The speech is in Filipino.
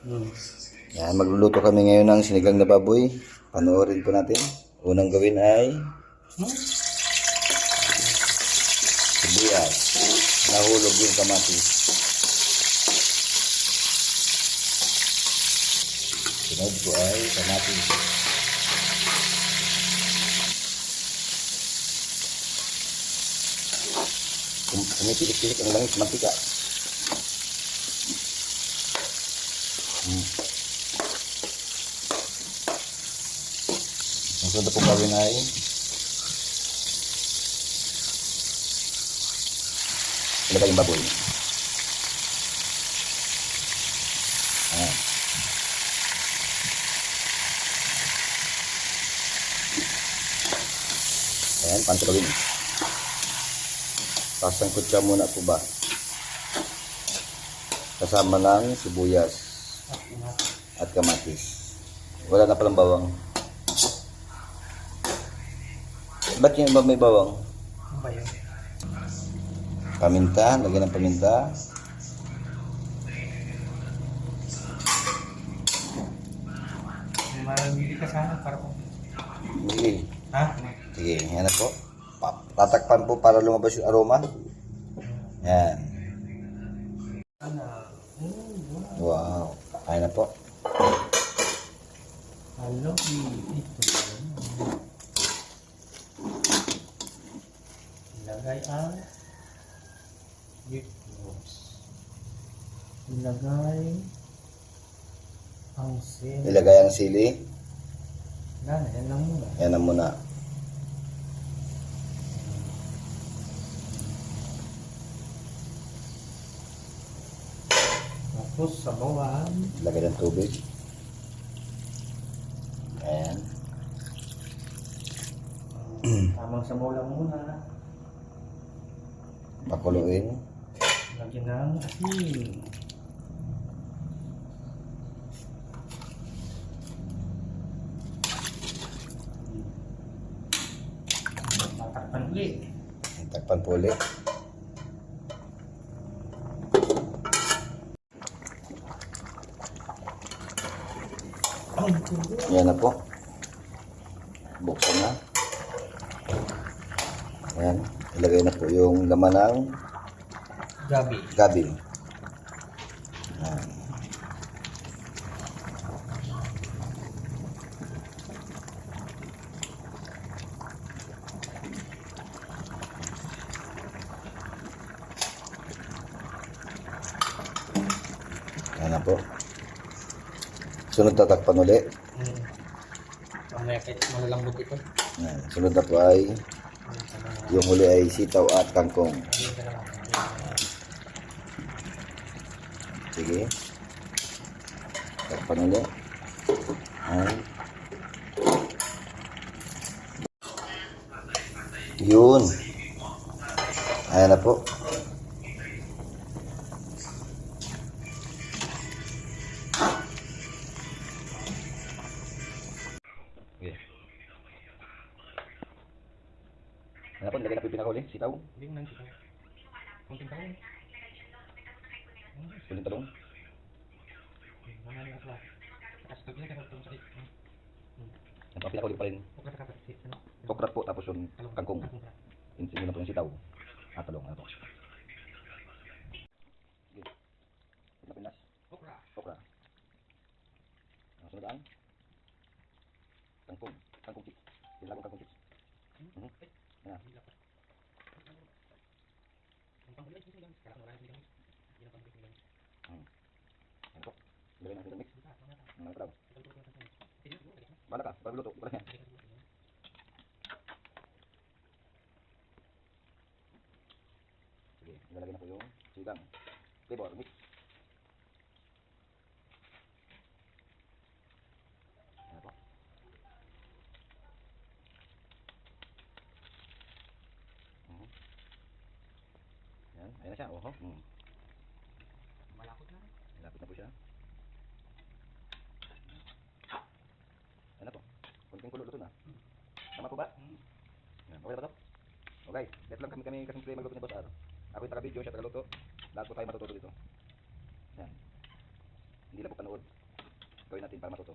Hmm. Yan, magluluto kami ngayon ng sinigang na baboy. Panoorin po natin. Unang gawin ay sibuyas. Nahulog yung kamatis. Sunod po ay kamatis. Kum- Kumipilik-pilik ang langis, mantika. Ang sunod po gawin ay ilagay yung baboy. Ayan. Ayan, paano ito gawin? Pasangkot siya muna po ba? Kasama ng sibuyas at kamatis. Wala na palang bawang. Ba't yung iba may bawang? Ano? Paminta, lagyan ng paminta. Mamili ka sana para kung... Sige, Ha? sige, yan na po. Pa- Tatakpan po para lumabas yung aroma. Yan. Ano? Wow. Kaya na po. Hello, ito. Ilagay ang cubes. Ilagay ang sin. Ilagay ang sili. Na, yan lang muna. Yan na muna. Tapos sabawan. Ilagay ng tubig. Ayan. Tamang sabaw lang muna. Pakuluin. Lagyan ng asin. Tatakpan ulit. Takpan po ulit. Yan na po. Buksan na. Ayan. Ilagay na po yung laman ng Gabi. gabi. Ayan. Ayan na po. Sunod tatakpan ulit. Hmm. Mamaya kahit malalambot ito. Ayan. Sunod na po ay yung huli ay sitaw at kangkong. Sige. Takpan ulit. Ayan. Yun. Ayan na po. Na po, nilagay na po yung pinakahuli, sitaw, Hindi mo nang sitaw. Kunting taon. huling talong. Mamaya na ako. Tapos ito pinagkakaroon ito sa ito. Ang ang pinakahuli pa rin, ka okra po, tapos yung Talong. kangkong. Kangkong. Yun yun na po yung sitaw. At talong, ano po. Sige. Yun na pinas, Okra. okra. Ang sunod ang kangkong, kangkong chips. Pinagong kangkong chips. Mhm. Ayan. Hindi dapat. Ang panghuli ay sinigang. Kailangan wala yung sinigang. Hindi na panghuli sinigang. Ayan po. Ilagay natin yung mix. Hindi ka, tama ka. Ang mga tao. Ito, ito, ito, ito. Sige, siguro, sige. Bahala ka, para luto. Wala yan. Sige, siguro, sige. Sige, ilalagay na po yung sigang. Flavor, mix. Ayan po. Mhm. Ayan, ayan na siya. Oho. Mm. Malapot na. Malapit na po siya. Ayan na po. Kunting kulo luto na. Tama po ba? Ayan, okay na ba to? Okay, let's lang kami kami kasimple magluto ni Boss R. Ako yung taga-video, siya taga-luto. Lahat po tayo matututo dito. Yan. Hindi lang po panood. Gawin natin para matuto.